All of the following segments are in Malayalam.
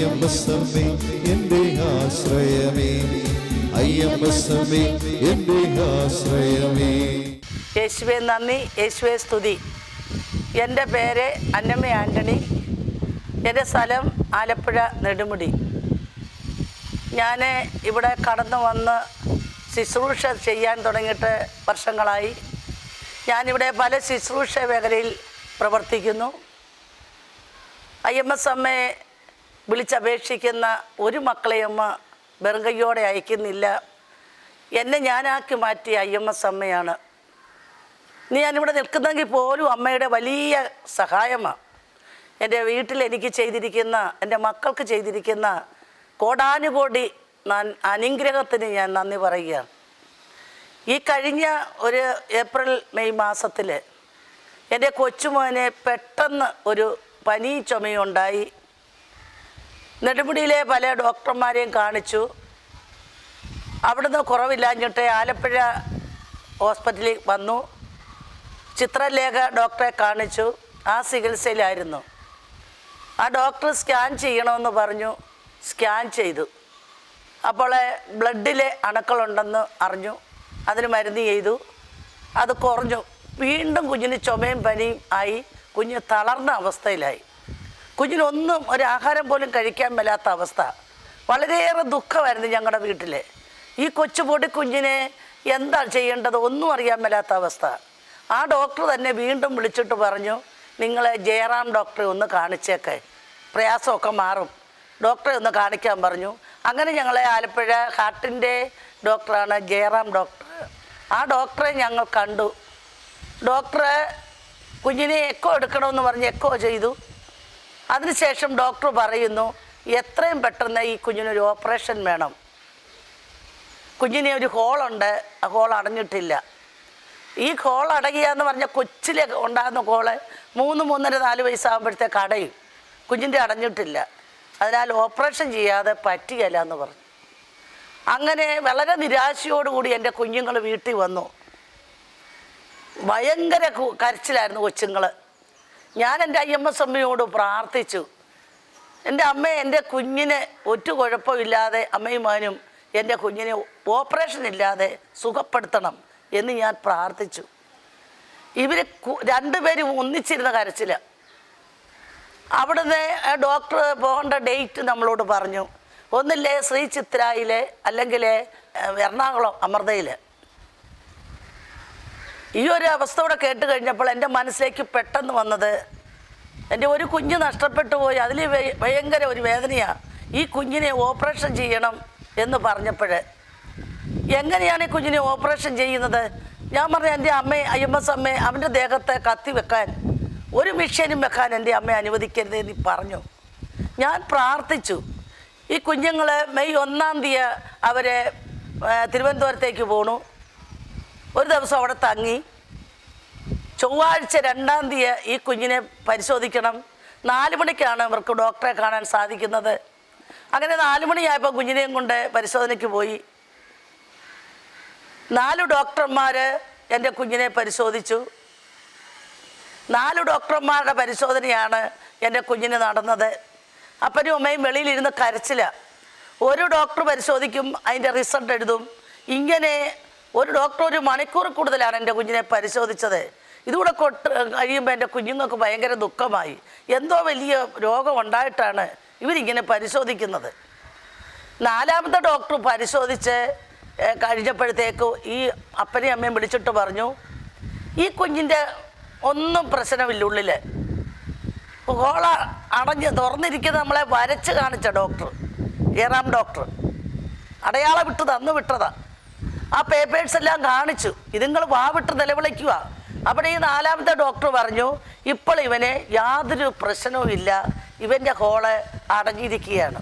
അയ്യമ്പസമ്മേ എന്റെ ആശ്രയമേ. അയ്യമ്പസമ്മേ എന്റെ ആശ്രയമേ. യേശുവെ നന്ദി. യേശുവെ സ്തുതി. എന്റെ പേര് അന്നമ്മ ആന്റണി എന്റെ സ്ഥലം ആലപ്പുഴ നെടുമുടി. ഞാൻ ഇവിടെ കടന്നു വന്ന് ശുശ്രൂഷ ചെയ്യാൻ തുടങ്ങിയിട്ട് വർഷങ്ങളായി. ഞാനിവിടെ പല ശുശ്രൂഷ മേഖലയിൽ പ്രവർത്തിക്കുന്നു. ഐ എം എസ് അമ്മയെ വിളിച്ചപേക്ഷിക്കുന്ന ഒരു മക്കളെയമ്മ വെറുങ്കയ്യോടെ അയക്കുന്നില്ല. എന്നെ ഞാനാക്കി മാറ്റിയ അയ്യമ്മസ് അമ്മയാണ്. നീ ഞാനിവിടെ നിൽക്കുന്നെങ്കിൽ പോലും അമ്മയുടെ വലിയ സഹായമാണ് എന്റെ വീട്ടിൽ എനിക്ക് ചെയ്തിരിക്കുന്ന എന്റെ മക്കൾക്ക് ചെയ്തിരിക്കുന്ന കോടാനുകോടി അനുഗ്രഹത്തിന് ഞാൻ നന്ദി പറയുകയാണ്. ഈ കഴിഞ്ഞ ഒരു ഏപ്രിൽ മെയ് മാസത്തിൽ എന്റെ കൊച്ചുമോനെ പെട്ടെന്ന് ഒരു പനി ചുമയുണ്ടായി. നെടുമുടിയിലെ പല ഡോക്ടർമാരെയും കാണിച്ചു. അവിടുന്ന് കുറവില്ലാഞ്ഞിട്ട് ആലപ്പുഴ ഹോസ്പിറ്റലിൽ വന്നു. ചിത്രലേഖ ഡോക്ടറെ കാണിച്ചു. ആ ചികിത്സയിലായിരുന്നു. ആ ഡോക്ടർ സ്കാൻ ചെയ്യണമെന്ന് പറഞ്ഞു. സ്കാൻ ചെയ്തു. അപ്പോൾ ബ്ലഡിലെ അണുക്കളുണ്ടെന്ന് അറിഞ്ഞു. അതിന് മരുന്ന് ചെയ്തു. അത് കുറഞ്ഞു. വീണ്ടും കുഞ്ഞിന് ചുമയും പനിയും ആയി. കുഞ്ഞ് തളർന്ന അവസ്ഥയിലായി. കുഞ്ഞിനൊന്നും ഒരു ആഹാരം പോലും കഴിക്കാൻ മേലാത്ത അവസ്ഥ. വളരെയേറെ ദുഃഖമായിരുന്നു ഞങ്ങളുടെ വീട്ടിൽ ഈ കൊച്ചു പൊടി കുഞ്ഞിനെ എന്താ ചെയ്യേണ്ടത് ഒന്നും അറിയാൻ മേലാത്ത അവസ്ഥ. ആ ഡോക്ടർ തന്നെ വീണ്ടും വിളിച്ചിട്ട് പറഞ്ഞു നിങ്ങളെ ജയറാം ഡോക്ടറെ ഒന്ന് കാണിച്ചേക്കെ. പ്രയാസമൊക്കെ മാറും. ഡോക്ടറെ ഒന്ന് കാണിക്കാൻ പറഞ്ഞു. അങ്ങനെ ഞങ്ങളെ ആലപ്പുഴ ഹാർട്ടിന്റെ ഡോക്ടറാണ് ജയറാം ഡോക്ടർ. ആ ഡോക്ടറെ ഞങ്ങൾ കണ്ടു. ഡോക്ടറെ കുഞ്ഞിനെ എക്കോ എടുക്കണമെന്ന് പറഞ്ഞ് എക്കോ ചെയ്തു. അതിനുശേഷം ഡോക്ടർ പറയുന്നു എത്രയും പെട്ടെന്ന് ഈ കുഞ്ഞിനൊരു ഓപ്പറേഷൻ വേണം. കുഞ്ഞിന് ഒരു ഹോളുണ്ട് ആ ഹോൾ അടഞ്ഞിട്ടില്ല. ഈ ഹോൾ അടയുക എന്ന് പറഞ്ഞാൽ കൊച്ചിലെ ഉണ്ടാകുന്ന ഹോൾ മൂന്ന് മൂന്നര നാല് വയസ്സാകുമ്പോഴത്തേക്ക് അടയും. കുഞ്ഞിന്റെ അടഞ്ഞിട്ടില്ല. അതിനാൽ ഓപ്പറേഷൻ ചെയ്യാതെ പറ്റുകയില്ല എന്ന് പറഞ്ഞു. അങ്ങനെ വളരെ നിരാശയോടുകൂടി എന്റെ കുഞ്ഞുങ്ങൾ വീട്ടിൽ വന്നു. ഭയങ്കര കരച്ചിലായിരുന്നു കൊച്ചുങ്ങൾ. ഞാൻ എന്റെ എസ് അമ്മയോട് പ്രാർത്ഥിച്ചു. എന്റെ അമ്മ എന്റെ കുഞ്ഞിനെ ഒറ്റ കുഴപ്പമില്ലാതെ അമ്മയുമാനും എന്റെ കുഞ്ഞിനെ ഓപ്പറേഷൻ ഇല്ലാതെ സുഖപ്പെടുത്തണം എന്ന് ഞാൻ പ്രാർത്ഥിച്ചു. ഇവർ രണ്ടുപേരും ഒന്നിച്ചിരുന്ന കരച്ചിൽ അവിടുന്ന് ഡോക്ടർ പോകേണ്ട ഡേറ്റ് നമ്മളോട് പറഞ്ഞു. ഒന്നില്ലേ ശ്രീ ചിത്രായിലെ അല്ലെങ്കിൽ എറണാകുളം അമൃതയിൽ ഈ ഒരു അവസ്ഥ കൂടെ കേട്ട് കഴിഞ്ഞപ്പോൾ എന്റെ മനസ്സിലേക്ക് പെട്ടെന്ന് വന്നത് എന്റെ ഒരു കുഞ്ഞ് നഷ്ടപ്പെട്ടു പോയി. അതിൽ ഭയങ്കര ഒരു വേദനയാണ് ഈ കുഞ്ഞിനെ ഓപ്പറേഷൻ ചെയ്യണം എന്ന് പറഞ്ഞപ്പോൾ എങ്ങനെയാണ് ഈ കുഞ്ഞിനെ ഓപ്പറേഷൻ ചെയ്യുന്നത്? ഞാൻ പറഞ്ഞു എന്റെ അമ്മ എസ് അമ്മ അവന്റെ ദേഹത്തെ കത്തി വെക്കാൻ ഒരു മിഷ്യനും വെക്കാൻ എന്റെ അമ്മ അനുവദിക്കരുത് എന്ന് പറഞ്ഞു. ഞാൻ പ്രാർത്ഥിച്ചു. ഈ കുഞ്ഞുങ്ങൾ മെയ് ഒന്നാം തീയതി അവരെ തിരുവനന്തപുരത്തേക്ക് പോണു. ഒരു ദിവസം അവിടെ തങ്ങി. ചൊവ്വാഴ്ച രണ്ടാം തീയതി ഈ കുഞ്ഞിനെ പരിശോധിക്കണം. നാല് മണിക്കാണ് അവർക്ക് ഡോക്ടറെ കാണാൻ സാധിക്കുന്നത്. അങ്ങനെ നാല് മണിയായപ്പോൾ കുഞ്ഞിനെയും കൊണ്ട് പരിശോധനയ്ക്ക് പോയി. നാല് ഡോക്ടർമാർ എന്റെ കുഞ്ഞിനെ പരിശോധിച്ചു. നാല് ഡോക്ടർമാരുടെ പരിശോധനയാണ് എന്റെ കുഞ്ഞിന് നടന്നത്. അപ്പനും അമ്മയും വെളിയിലിരുന്ന് കരച്ചില്ല ഒരു ഡോക്ടർ പരിശോധിക്കും അതിന്റെ റിസൾട്ട് എഴുതും. ഇങ്ങനെ ഒരു ഡോക്ടർ ഒരു മണിക്കൂർ കൂടുതലാണ് എന്റെ കുഞ്ഞിനെ പരിശോധിച്ചത്. ഇതുകൂടെ കൊട്ട് കഴിയുമ്പോൾ എന്റെ കുഞ്ഞുങ്ങൾക്ക് ഭയങ്കര ദുഃഖമായി. എന്തോ വലിയ രോഗം ഉണ്ടായിട്ടാണ് ഇവരിങ്ങനെ പരിശോധിക്കുന്നത്. നാലാമത്തെ ഡോക്ടർ പരിശോധിച്ച് കഴിഞ്ഞപ്പോഴത്തേക്ക് ഈ അപ്പനെയും അമ്മയും വിളിച്ചിട്ട് പറഞ്ഞു ഈ കുഞ്ഞിന്റെ ഒന്നും പ്രശ്നമില്ല ഉള്ളിൽ ഹോള അടഞ്ഞ് തുറന്നിരിക്കുന്ന നമ്മളെ വരച്ച് കാണിച്ച ഡോക്ടർ ഏറാം ഡോക്ടർ അടയാളം വിട്ട് തന്നു വിട്ടതാ. ആ പേപ്പേഴ്സ് എല്ലാം കാണിച്ചു. ഇതുങ്ങൾ വാവിട്ട് നിലവിളിക്കുക അവിടെ ഈ നാലാമത്തെ ഡോക്ടർ പറഞ്ഞു ഇപ്പോൾ ഇവനെ യാതൊരു പ്രശ്നവും ഇല്ല. ഇവന്റെ ഹോൾ അടഞ്ഞിരിക്കുകയാണ്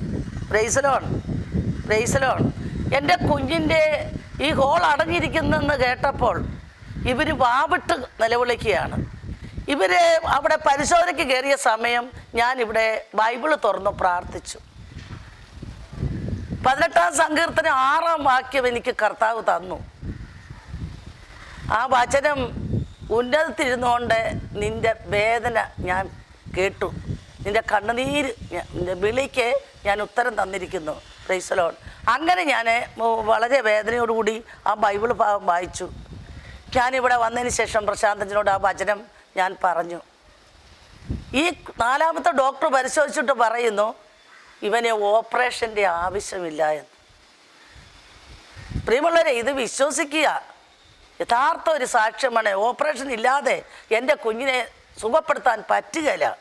പ്രൈസലോൺ പ്രൈസലോൺ എന്റെ കുഞ്ഞിന്റെ ഈ ഹോൾ അടഞ്ഞിരിക്കുന്നെന്ന് കേട്ടപ്പോൾ ഇവർ വാവിട്ട് നിലവിളിക്കുകയാണ്. ഇവർ അവിടെ പരിശോധനയ്ക്ക് കയറിയ സമയം ഞാനിവിടെ ബൈബിൾ തുറന്ന് പ്രാർത്ഥിച്ചു. പതിനെട്ടാം സങ്കീർത്തനം ആറാം വാക്യം എനിക്ക് കർത്താവ് തന്നു. ആ വചനം ഉന്നതത്തിരുന്നുകൊണ്ട് നിന്റെ വേദന ഞാൻ കേട്ടു. നിന്റെ കണ്ണുനീര് നിന്റെ വിളിക്ക് ഞാൻ ഉത്തരം തന്നിരിക്കുന്നു. പ്രൈസലോൺ അങ്ങനെ ഞാൻ വളരെ വേദനയോടുകൂടി ആ ബൈബിൾ ഭാഗം വായിച്ചു. ഞാനിവിടെ വന്നതിന് ശേഷം പ്രശാന്തജനോട് ആ വചനം ഞാൻ പറഞ്ഞു. ഈ നാലാമത്തെ ഡോക്ടർ പരിശോധിച്ചിട്ട് പറയുന്നു ഇവന് ഓപ്പറേഷന്റെ ആവശ്യമില്ല എന്ന്. പ്രിയമുള്ളവരെ ഇത് വിശ്വസിക്കുക. യഥാർത്ഥ ഒരു സാക്ഷ്യമാണ് ഓപ്പറേഷൻ ഇല്ലാതെ എന്റെ കുഞ്ഞിനെ സുഖപ്പെടുത്താൻ പറ്റുകയില്ല.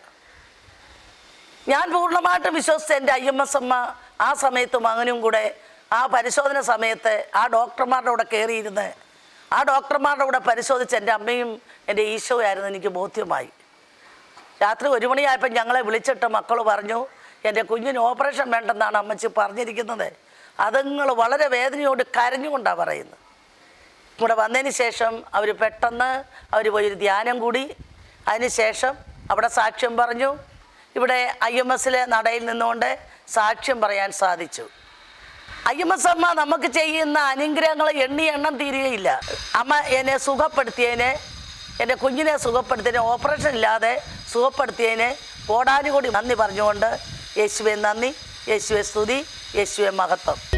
ഞാൻ പൂർണമായിട്ടും വിശ്വസിച്ച എന്റെ ഐ എം എസ് അമ്മ ആ സമയത്ത് മകനും കൂടെ ആ പരിശോധന സമയത്ത് ആ ഡോക്ടർമാരുടെ കൂടെ കയറിയിരുന്ന് ആ ഡോക്ടർമാരുടെ കൂടെ പരിശോധിച്ച് എന്റെ അമ്മയും എന്റെ ഈശോയായിരുന്നു എനിക്ക് ബോധ്യമായി. രാത്രി ഒരു മണിയായപ്പോൾ ഞങ്ങളെ വിളിച്ചിട്ട് മക്കൾ പറഞ്ഞു എന്റെ കുഞ്ഞിന് ഓപ്പറേഷൻ വേണ്ടെന്നാണ് അമ്മച്ചി പറഞ്ഞിരിക്കുന്നത്. അതുങ്ങൾ വളരെ വേദനയോട് കരഞ്ഞുകൊണ്ടാണ് പറയുന്നത്. ഇവിടെ വന്നതിന് ശേഷം അവർ പെട്ടെന്ന് അവർ പോയൊരു ധ്യാനം കൂടി. അതിന് ശേഷം അവിടെ സാക്ഷ്യം പറഞ്ഞു. ഇവിടെ ഐ എം എസിലെ നടയിൽ നിന്നുകൊണ്ട് സാക്ഷ്യം പറയാൻ സാധിച്ചു. ഐ എം എസ് അമ്മ നമുക്ക് ചെയ്യുന്ന അനുഗ്രഹങ്ങൾ എണ്ണി എണ്ണം തീരുകയില്ല. അമ്മ എന്നെ സുഖപ്പെടുത്തിയതിന് എന്റെ കുഞ്ഞിനെ സുഖപ്പെടുത്തിയതിന് ഓപ്പറേഷൻ ഇല്ലാതെ സുഖപ്പെടുത്തിയതിന് കോടാനുകൂടി നന്ദി പറഞ്ഞുകൊണ്ട് യേശുവെ നന്ദി. യേശുവെ സ്തുതി. യേശുവെ മഹത്വം.